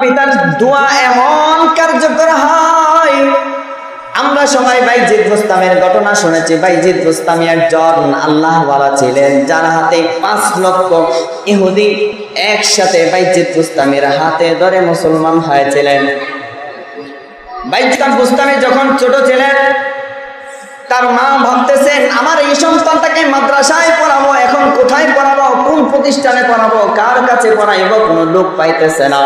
পিতার দোয়া এমন কার্যকর হয়। আমরা সবাই বাইজিদ রুস্তামের ঘটনা শুনেছি। বাইজিদ রুস্তামি একজন আল্লাহ ছিলেন, যার হাতে পাঁচ লক্ষ ইহুদি একসাথে বাইজিদ রুস্তামের হাতে ধরে মুসলমান হয়েছিলেন। বাইজিদ রুস্তামি যখন ছোট ছিলেন, তার মা ভাবতেছেন, আমার এই সন্তানটাকে মাদ্রাসায় পড়াবো, এখন কোথায় পড়াবো, কোন প্রতিষ্ঠানে পড়াবো, কার কাছে পড়াইবো? কোনো লোক পাইতেছে না।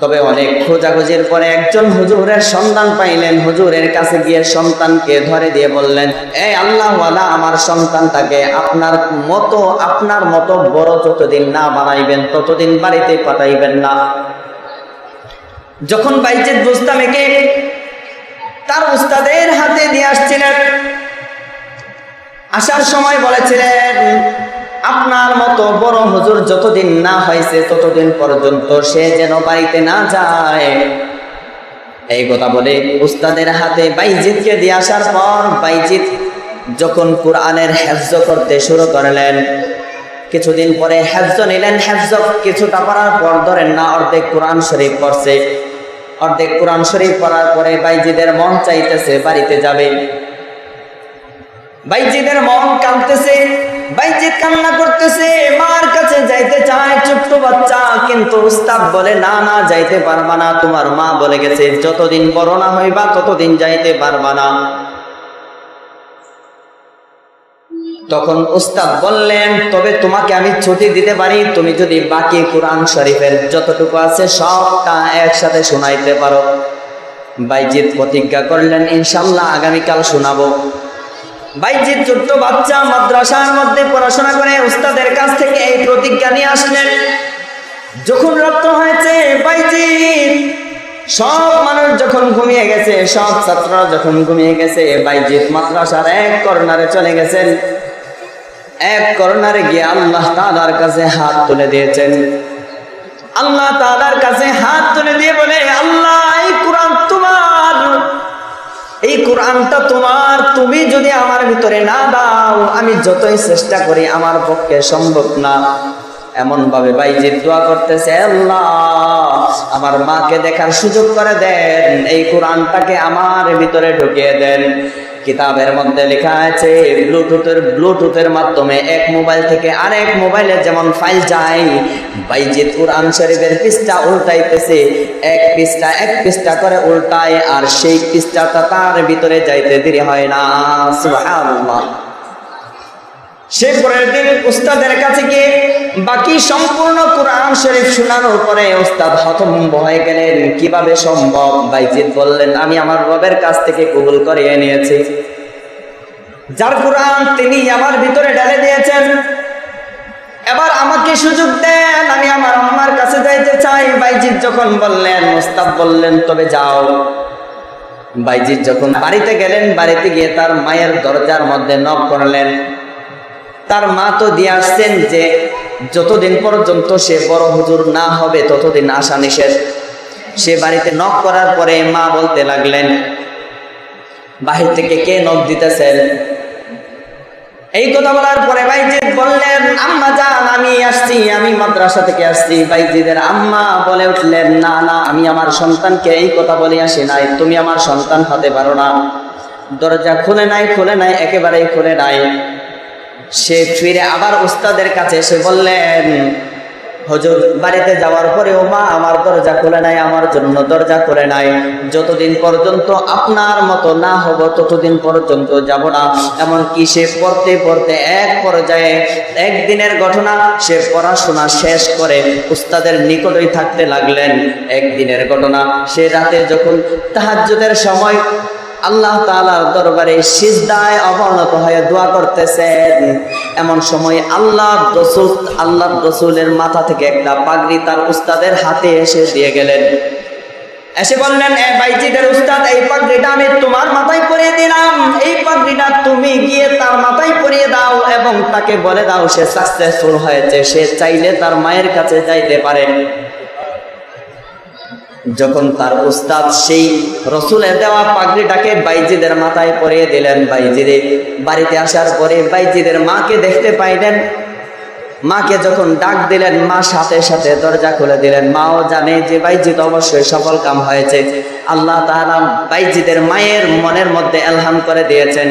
তবে অনেক খোঁজাখুঁজির পরে একজন হুজুরের সন্তান পাইলেন। হুজুরের কাছে গিয়ে সন্তানকে ধরে দিয়ে বললেন, এই আল্লাহওয়ালা আমার সন্তানটাকে আপনার মতো আপনার মতো বড় যতদিন না বানাইবেন, ততদিন বাড়িতে পাঠাইবেন না। যখন বাইজেদ বুস্তামেকে তার উস্তাদের হাতে দিয়ে আসছিলেন, আসার সময় বলেছিলেন আপনার মতো বড় হুজুর যতদিন না হয়েছে, ততদিন পর্যন্ত সে যেন বাড়িতে না যায়। এই কথা বলে উস্তাদের হাতে বাইজিদকে দিয়ে আসার পর বাইজিদ যখন কোরআনের হেফজ করতে শুরু করলেন, কিছুদিন পরে হেফজ নিলেন। হেফজ কিছুটা পড়ার পর ধরেন না, অর্ধেক কোরআন শরীফ পড়ছে। অর্ধেক কোরআন শরীফ পড়ার পরে বাইজিদের মন চাইতেছে বাড়িতে যাবে। বাইজিদের মন কাঁদতেছে। বাইজিদ কান্না করতেছে, মার কাছে যাইতে চায় ছোট্ট বাচ্চা, কিন্তু উস্তাদ বলে, না না, যাইতে পারবা না। তোমার মা বলে গেছে, যতদিন বড় না হইবা, ততদিন যাইতে পারবা না। তখন উস্তাদ বললেন, তবে তোমাকে আমি ছুটি দিতে পারি, তুমি যদি বাকি কোরআন শরীফের যতটুকু আছে সবটা একসাথে শোনাইতে পারো। বাইজিৎ প্রতিজ্ঞা করলেন, ইনশাল্লাহ, আগামীকাল শোনাবো। বাইজিৎ ছোট্ট বাচ্চা মাদ্রাসার মধ্যে পড়াশোনা করে উস্তাদের কাছ থেকে এই প্রতিজ্ঞা নিয়ে আসলেন। যখন হয়েছে সব মানুষ যখন ঘুমিয়ে গেছে, সব ছাত্ররা যখন ঘুমিয়ে গেছে মাদ্রাসার এক কর্নারে চলে গেছেন। এক কর্নারে গিয়ে আল্লাহ তাআলার কাছে হাত তুলে দিয়েছেন। আল্লাহ তাআলার কাছে হাত তুলে দিয়ে বলে, আল্লাহ এই কোরআনটা তোমার, তুমি যদি আমার ভিতরে না দাও, আমি যতই চেষ্টা করি আমার পক্ষে সম্ভব না। এমন ভাবে বাইজির দোয়া করতেছে, আল্লাহ, আমার মাকে দেখার সুযোগ করে দেন, এই কোরআনটাকে আমার ভিতরে ঢুকিয়ে দেন। কিতাবের মধ্যে লেখা আছে, ব্লুটুথের ব্লুটুথের মাধ্যমে এক মোবাইল থেকে আরেক মোবাইলে যেমন ফাইল যায় বাইজিৎ কোরআন শরীফের পৃষ্ঠা উল্টাইতেছে, এক পৃষ্ঠা এক পৃষ্ঠা করে উল্টায়, আর সেই পৃষ্ঠাটা তার ভিতরে যাইতে দেরি হয় না। সুবহানাল্লাহ। সে পরের দিন উস্তাদের কাছে গিয়ে বাকি সম্পূর্ণ কোরআন শরীফ শোনানোর পরে উস্তাদ হতভম্ব হয়ে গেলেন। কীভাবে সম্ভব? বাইজিৎ বললেন, আমি আমার রবের কাছ থেকে কবুল করে নিয়েছি যার কোরআন তিনি আমার ভিতরে ঢেলে দিয়েছেন। এবার আমাকে সুযোগ দেন, আমি আমার আম্মার কাছে যাইতে চাই। বাইজিৎ যখন বললেন, উস্তাদ বললেন, তবে যাও। বাইজিৎ যখন বাড়িতে গেলেন, বাড়িতে গিয়ে তার মায়ের দরজার মধ্যে নক করলেন। তার মা তো দিয়ে আসছেন যে যতদিন পর্যন্ত সে বড় হুজুর না হবে, ততদিন আসা নিষেধ। সে বাড়িতে নখ করার পরে মা বলতে লাগলেন, বাহির থেকে কে নখ দিতেছেন? এই কথা বলার পরে বাইজিদ বললেন, আম্মা যান আমি আসছি, আমি মাদ্রাসা থেকে আসছি। বাইজিদের আম্মা বলে উঠলেন, না না, আমি আমার সন্তানকে এই কথা বলে আসি নাই, তুমি আমার সন্তান হতে পারো না। দরজা খুলে নাই খুলে নাই, একেবারেই খুলে নাই। সে ফিরে আবার উস্তাদের কাছে এসে বললেন, হজুর, বাড়িতে যাওয়ার পরেও মা আমার দরজা খুলে নাই, আমার জন্য দরজা খুলে নাই। যতদিন পর্যন্ত আপনার মতো না হব, ততদিন পর্যন্ত যাব না। এমনকি সে পড়তে পড়তে এক পর্যায়ে একদিনের ঘটনা, সে পড়াশোনা শেষ করে উস্তাদের নিকটই থাকতে লাগলেন। একদিনের ঘটনা, সে রাতে যখন তাহাজ্জুদের সময় আল্লাহ তালার দরবারে সিজদায় অবনত হয়ে দোয়া করতেছেন। এমন সময় আল্লাহ রসুল, আল্লাহ রসুলের মাথা থেকে একটা পাগড়ি তার উস্তাদের হাতে এসে দিয়ে গেলেন। এসে বললেন, এ বাইজিদের উস্তাদ, এই পাগড়িটা আমি তোমার মাথায় পরিয়ে দিলাম। এই পাগড়িটা তুমি গিয়ে তার মাথায় পরিয়ে দাও এবং তাকে বলে দাও, সে সাকসেসফুল হয়েছে। সে চাইলে তার মায়ের কাছে যাইতে পারে। যখন তার উস্তাদ সেই রসুলের দেওয়া পাগড়িটাকে বাইজিদের মাথায় পরিয়ে দিলেন। বাইজিদে বাড়িতে আসার পরে বাইজিদের মাকে দেখতে পাইলেন। মাকে যখন ডাক দিলেন, মা সাথে সাথে দরজা খুলে দিলেন। মাও জানে যে বাইজিদ অবশ্যই সফল কাম হয়েছে। আল্লাহ তাআলা বাইজিদের মায়ের মনের মধ্যে এলহাম করে দিয়েছেন।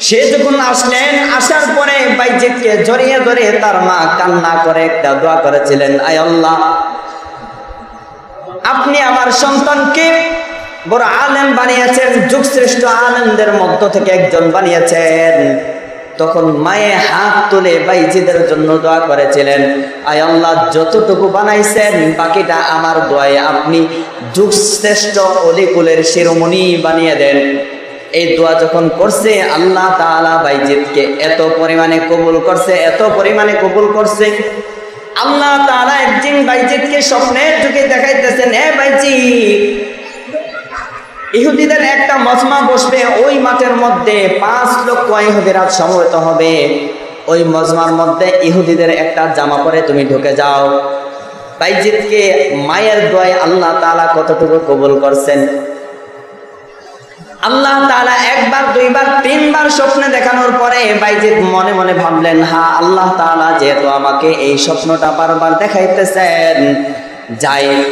সে যখন আসলেন, আসার পরে বাইজিদকে জড়িয়ে ধরে তার মা কান্না করে একটা দোয়া করেছিলেন, আয় আল্লাহ আপনি আমার সন্তানকে বড় আলেম বানিয়েছেন, যুগশ্রেষ্ঠ আলেমদের মধ্য থেকে একজন বানিয়েছেন। তখন মায়ে হাত তুলে বাইজিদের জন্য দোয়া করেছিলেন, আয় আল্লাহ, যতটুকু বানাইছেন, বাকিটা আমার দোয়ায় আপনি যুগশ্রেষ্ঠ অলিকুলের শিরোমণি বানিয়ে দেন। এই দোয়া যখন করছে, আল্লাহ তাআলা বাইজিদকে এত পরিমাণে কবুল করছে, এত পরিমাণে কবুল করছে আল্লাহ তারা একদিন বাইজিদকে স্বপ্নের ঢুকে দেখাইতেছেন এ বাইজিদ, ইহুদিদের একটা মজমা বসবে, ওই মাঠের মধ্যে পাঁচ লক্ষ ইহুদিরা সমবেত হবে। ওই মজমার মধ্যে ইহুদিদের একটা জামা পরে তুমি ঢুকে যাও। বাইজিদকে মায়ের দোয়ায় আল্লাহ তালা কতটুকু কবুল করছেন? আল্লাহ তাআলা একবার, দুইবার, তিনবার স্বপ্নে দেখানোর পরে বাইজিদ মনে মনে ভাবলেন, হা, আল্লাহ তাআলা যেহেতু আমাকে এই স্বপ্নটা বারবার দেখাইতেছেন, যাই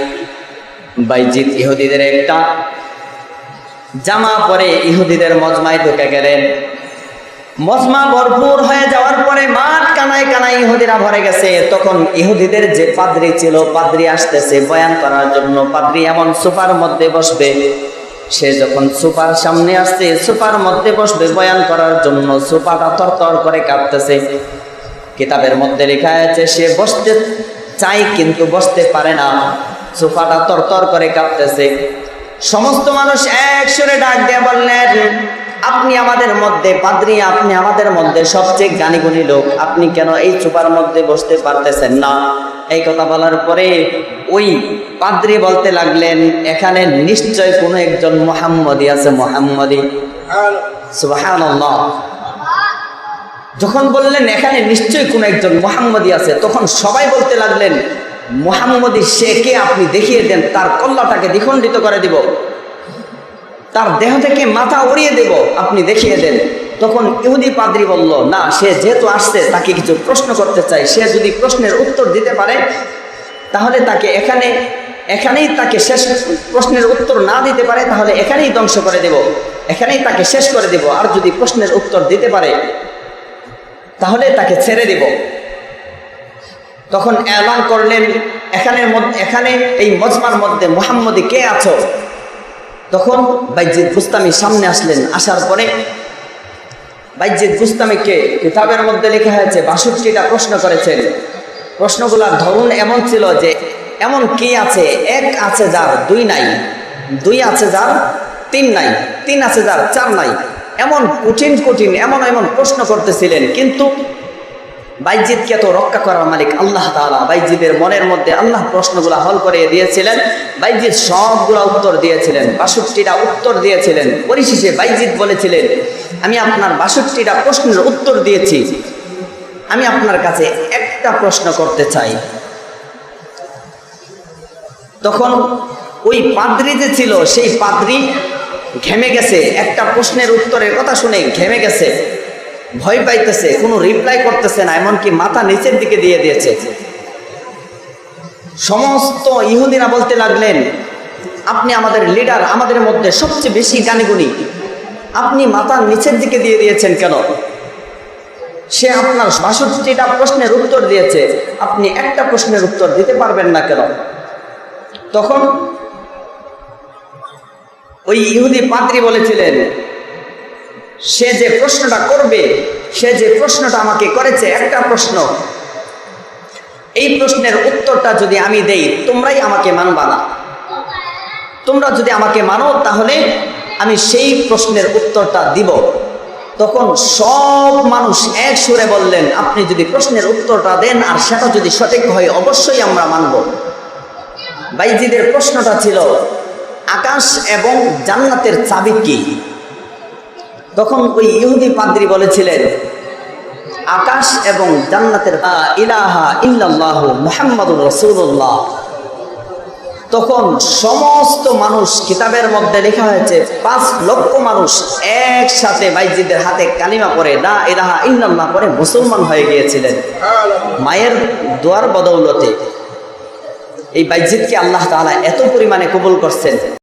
বাইজিদ ইহুদিদের একটা জামা পরে ইহুদিদের মজমায় ঢুকে গেলেন। মজমা ভরপুর হয়ে যাওয়ার পরে মাঠ কানায় কানায় ইহুদিরা ভরে গেছে। তখন ইহুদিদের যে পাদ্রি ছিল, পাদ্রি আসতেছে বয়ান করার জন্য। পাদ্রি এমন সোফার মধ্যে বসবে। সে যখন সুপার সামনে আসছে, সুপার মধ্যে বসবে বয়ান করার জন্য। সোফাটা তরতর করে কাঁপতেছে। কিতাবের মধ্যে লেখা আছে, সে বসতে চাই কিন্তু বসতে পারে না। সোফাটা তরতর করে কাঁপতেছে। সমস্ত মানুষ এক সুরে ডাক দিয়ে বললেন, আপনি আমাদের মধ্যে, পাদ্রি, আপনি আমাদের মধ্যে সবচেয়ে জ্ঞানী গুণী লোক। আপনি কেন এই চুপার মধ্যে বসতে পারতেছেন না? এই কথা বলার পরে ওই পাদ্রি বলতে লাগলেন এখানে নিশ্চয় কোনো একজন মোহাম্মদী আছে মোহাম্মদী। সুবহানাল্লাহ। যখন বললেন এখানে নিশ্চয়ই কোনো একজন মোহাম্মদী আছে তখন সবাই বলতে লাগলেন মোহাম্মদী সে কে? আপনি দেখিয়ে দেন তার কল্লাটাকে দ্বিখণ্ডিত করে দিব। তার দেহ থেকে মাথা উড়িয়ে দেব আপনি দেখিয়ে দেন। তখন ইহুদি পাদ্রি বলল, না, সে যেহেতু আসছে, তাকে কিছু প্রশ্ন করতে চাই। সে যদি প্রশ্নের উত্তর দিতে পারে, তাহলে তাকে এখানে, এখানেই তাকে শেষ প্রশ্নের উত্তর না দিতে পারে, তাহলে এখানেই ধ্বংস করে দেব। এখানেই তাকে শেষ করে দেব। আর যদি প্রশ্নের উত্তর দিতে পারে, তাহলে তাকে ছেড়ে দেব। তখন এলান করলেন, এখানের মধ্যে এখানে এই মজমার মধ্যে মোহাম্মদী কে আছো? তখন বাইজিদ বুস্তামি সামনে আসলেন। আসার পরে বাইজিদ বুস্তামিকে কিতাবের মধ্যে লেখা হয়েছে, বাষট্টিটা প্রশ্ন করেছেন। প্রশ্নগুলোর ধরুন এমন ছিল যে, এমন কি আছে? এক আছে যার, দুই নাই। দুই আছে যার, তিন নাই। তিন আছে যার, চার নাই। এমন কঠিন কঠিন, এমন এমন প্রশ্ন করতেছিলেন, কিন্তু বাইজিদকে তো রক্ষা করার মালিক আল্লাহ তাআলা। বাইজিদের মনের মধ্যে আল্লাহ প্রশ্নগুলো হল করে দিয়েছিলেন। বাইজিদ সবগুলো উত্তর দিয়েছিলেন, বাষট্টিটা উত্তর দিয়েছিলেন। পরিশেষে বাইজিদ বলেছিলেন আমি আপনার বাষট্টিটা প্রশ্নের উত্তর দিয়েছি। আমি আপনার কাছে একটা প্রশ্ন করতে চাই। তখন ওই পাদ্রি যে ছিল, সেই পাদ্রি ঘেমে গেছে। একটা প্রশ্নের উত্তরের কথা শুনে ঘেমে গেছে। ভয় পাইতেছে, কোনো রিপ্লাই করতেছে না, এমনকি মাথা নিচের দিকে দিয়ে দিয়েছে। সমস্ত ইহুদিনা বলতে লাগলেন, আপনি আমাদের লিডার আমাদের মধ্যে সবচেয়ে বেশি জ্ঞানীগুণী আপনি মাথা নিচের দিকে দিয়ে দিয়েছেন কেন? সে আপনার বাষট্টিটা প্রশ্নের উত্তর দিয়েছে। আপনি একটা প্রশ্নের উত্তর দিতে পারবেন না কেন? তখন ওই ইহুদি পাত্রী বলেছিলেন, সে যে প্রশ্নটা করবে, সে যে প্রশ্নটা আমাকে করেছে, একটা প্রশ্ন। এই প্রশ্নের উত্তরটা যদি আমি দেই, তোমরাই আমাকে মানবা না। তোমরা যদি আমাকে মানো, তাহলে আমি সেই প্রশ্নের উত্তরটা দিব। তখন সব মানুষ এক সুরে বললেন, আপনি যদি প্রশ্নের উত্তরটা দেন আর সেটা যদি সঠিক হয়, অবশ্যই আমরা মানব। বাইজিদের প্রশ্নটা ছিল, আকাশ এবং জান্নাতের চাবি কি? তখন ওই ইহুদি পাদ্রি বলেছিলেন, আকাশ এবং জান্নাতের ইলাহা ইল্লাল্লাহু মুহাম্মাদুর রাসূলুল্লাহ। তখন সমস্ত মানুষ কিতাবের মধ্যে লেখা হয়েছে, পাঁচ লক্ষ মানুষ একসাথে বাইজিদের হাতে কালিমা পরে না এরাহা ইন্নাল্লাহ পরে মুসলমান হয়ে গিয়েছিলেন। মায়ের দোয়ার বদৌলতে এই বাইজিদকে আল্লাহ তালা এত পরিমাণে কবুল করছেন।